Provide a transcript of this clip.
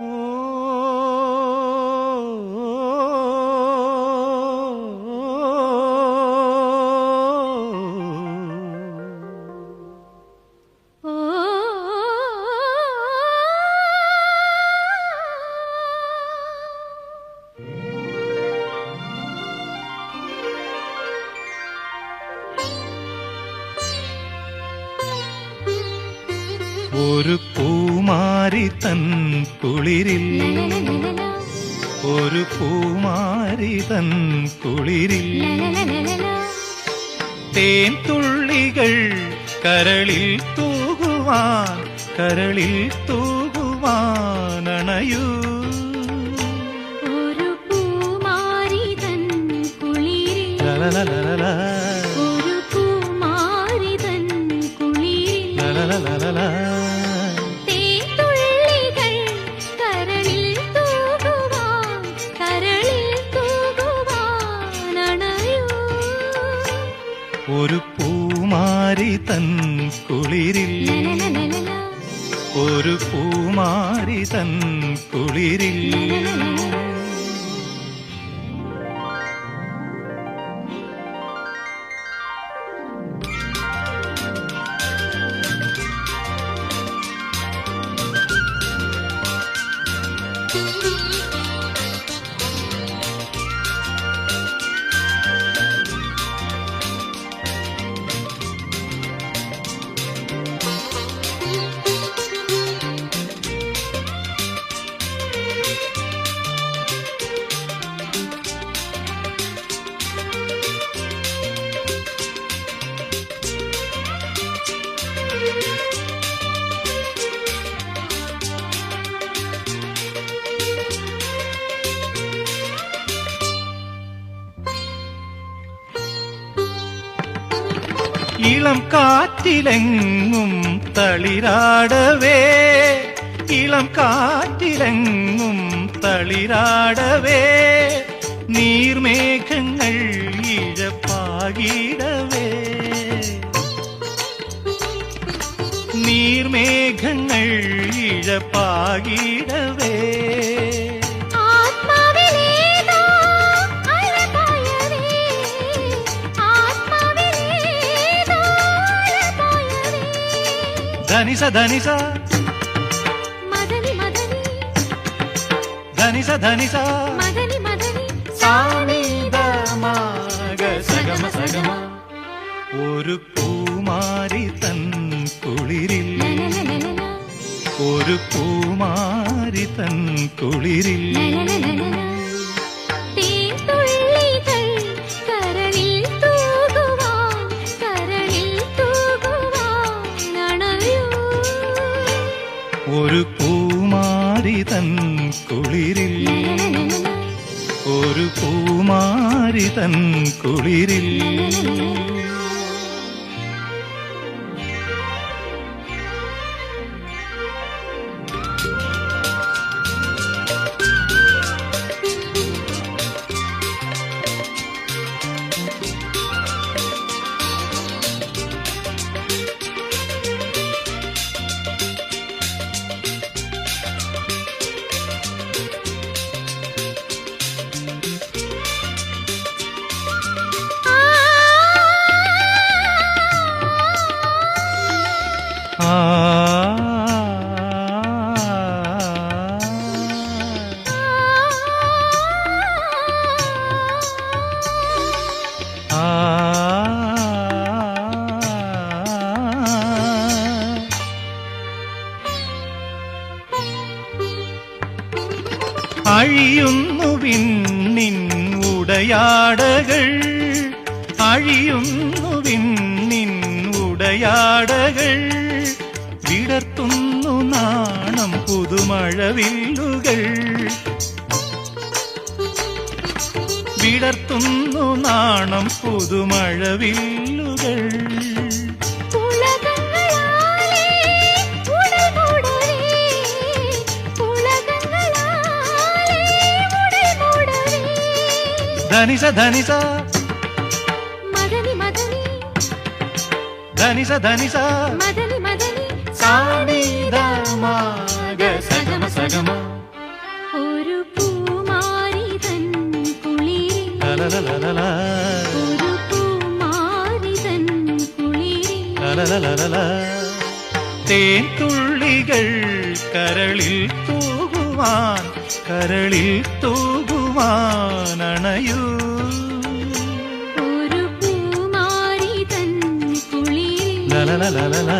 Oh. ഒരു പൂമാരി തൻ കുളിരിൽ. ഒരു പൂമാരി തൻ കുളിരിൽ. തേൻ തുള്ളികൾ കരളിൽ തൂകുവാൻ കരളിൽ തൂകുവാൻ അണയൂ. ഒരു പൂമാരി തൻ കുളിരിൽ. ഒരു പൂമാരി തൻ കുളിരിൽ. ഒരു പൂമാരി തൻ കുളിരിൽ. இளம் காற்றிலெங்கும் தளிராடவே. இளம் காற்றிலெங்கும் தளிராடவே. நீர்மேகங்கள் இழப்பாகிடவே. நீர்மேகங்கள் இழப்பாகிடவே. ധനിസ ധനിസ മദനി മദനി ധനിസ ധനിസ മദനി മദനി സാനിധമാഗ സഗമ സഗമ ഒരു പൂമാരി തൻ കുളിരിൽ ലലലലല, ഒരു പൂമാരി തൻ കുളിരിൽ കുളിരിൽ ഒരു പൂമാരി തൻ കുളിരിൽ അഴിയുന്നു വിണ്ണിൻ ഉടയാടകൾ. അഴിയുന്നു വിണ്ണിൻ ഉടയാടകൾ. വിടർത്തുന്നു നാണം പുതുമഴവില്ലുകൾ. വിടർത്തുന്നു നാണം പുതുമഴവില്ലുകൾ. ധനിസ ധനിസ. മദനി ధనిస ധനിസ మదని മദനി മദനി. സാനിധമാഗ സഗമ സഗമ. ഒരു പൂമാരി തൻ കുളിരിൽ. ലലലലലല, ഒരു പൂമാരി തൻ കുളിരിൽ. ലലലലലല. തേൻ തുള്ളികൾ കരളിൽ തൂകുവാൻ കരളിൽ തൂകുവാൻ അണയൂ. ഒരു പൂമാരി തൻ കുളിരിൽ ലലലലലല